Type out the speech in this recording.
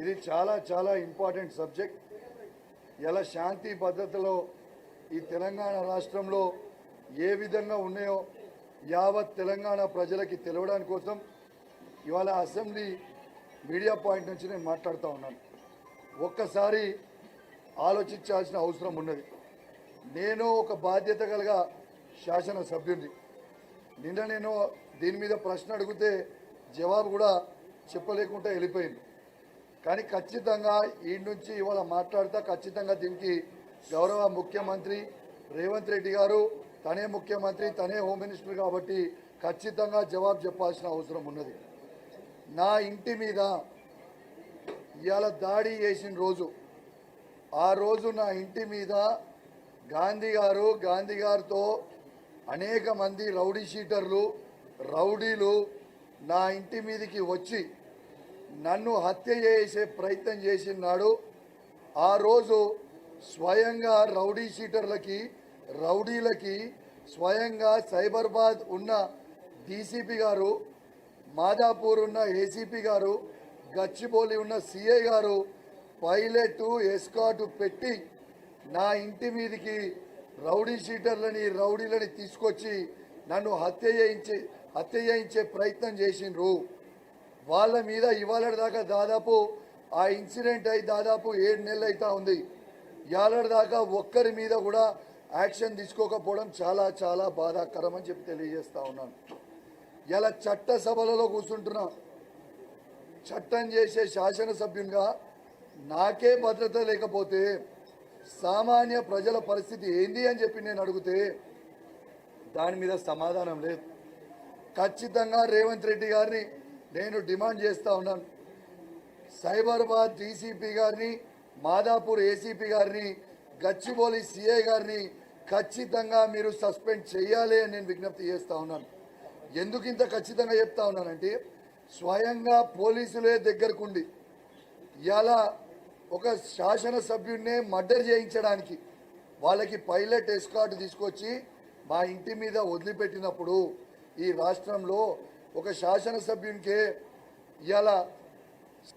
ఇది చాలా చాలా ఇంపార్టెంట్ సబ్జెక్ట్. ఎలా శాంతి భద్రతలో ఈ తెలంగాణ రాష్ట్రంలో ఏ విధంగా ఉన్నాయో యావత్ తెలంగాణ ప్రజలకి తెలవడానికి కోసం ఇవాళ అసెంబ్లీ మీడియా పాయింట్ నుంచి నేను మాట్లాడుతూ ఉన్నాను. ఒక్కసారి ఆలోచించాల్సిన అవసరం ఉన్నది. నేను ఒక బాధ్యత కలిగ శాసనసభ్యుడిని. నిన్న నేను దీని మీద ప్రశ్న అడిగితే జవాబు కూడా చెప్పలేకుండా వెళ్ళిపోయింది. కానీ ఖచ్చితంగా ఈ నుంచి ఇవాళ మాట్లాడితే ఖచ్చితంగా దీనికి గౌరవ ముఖ్యమంత్రి రేవంత్ రెడ్డి గారు తనే ముఖ్యమంత్రి తనే హోమ్ మినిస్టర్ కాబట్టి ఖచ్చితంగా జవాబు చెప్పాల్సిన అవసరం ఉన్నది. నా ఇంటి మీద ఇవాళ దాడి చేసిన రోజు ఆ రోజు నా ఇంటి మీద గాంధీ గారు గాంధీ గారితో అనేక మంది రౌడీ షీటర్లు రౌడీలు నా ఇంటి మీదకి వచ్చి నన్ను హత్య చేసే ప్రయత్నం చేసినాడు. ఆ రోజు స్వయంగా రౌడీ షీటర్లకి రౌడీలకి స్వయంగా సైబర్బాద్ ఉన్న డీసీపీ గారు మాదాపూర్ ఉన్న ఏసీపీ గారు గచ్చిబౌలి ఉన్న సిఐ గారు పైలట్ ఎస్కాటు పెట్టి నా ఇంటి మీదకి రౌడీ షీటర్లని రౌడీలని తీసుకొచ్చి నన్ను హత్య చేయించే హత్య చేయించే ప్రయత్నం చేసిండ్రు. వాళ్ళ మీద ఇవాళ దాకా దాదాపు ఆ ఇన్సిడెంట్ అయి దాదాపు ఏడు నెలలు అవుతా ఉంది. ఇవాళ దాకా ఒక్కరి మీద కూడా యాక్షన్ తీసుకోకపోవడం చాలా చాలా బాధాకరం అని చెప్పి తెలియజేస్తా ఉన్నాను. ఇలా చట్టసభలలో కూర్చుంటున్నా చట్టం చేసే శాసనసభ్యునిగా నాకే భద్రత లేకపోతే సామాన్య ప్రజల పరిస్థితి ఏంది అని చెప్పి నేను అడిగితే దాని మీద సమాధానం లేదు. ఖచ్చితంగా రేవంత్ రెడ్డి గారిని నేను డిమాండ్ చేస్తూ ఉన్నాను. సైబరాబాద్ డీసీపీ గారిని మాదాపూర్ ఏసీపీ గారిని గచ్చిబౌలి సిఐ గారిని ఖచ్చితంగా మీరు సస్పెండ్ చేయాలి అని నేను విజ్ఞప్తి చేస్తూ ఉన్నాను. ఎందుకు ఇంత ఖచ్చితంగా చెప్తా ఉన్నానంటే స్వయంగా పోలీసులే దగ్గరకుండి ఇలా ఒక శాసనసభ్యుడినే మర్డర్ చేయించడానికి వాళ్ళకి పైలట్ ఎస్కాట్ తీసుకొచ్చి మా ఇంటి మీద వదిలిపెట్టినప్పుడు ఈ రాష్ట్రంలో ఒక శాసనసభ్యునికే ఇలా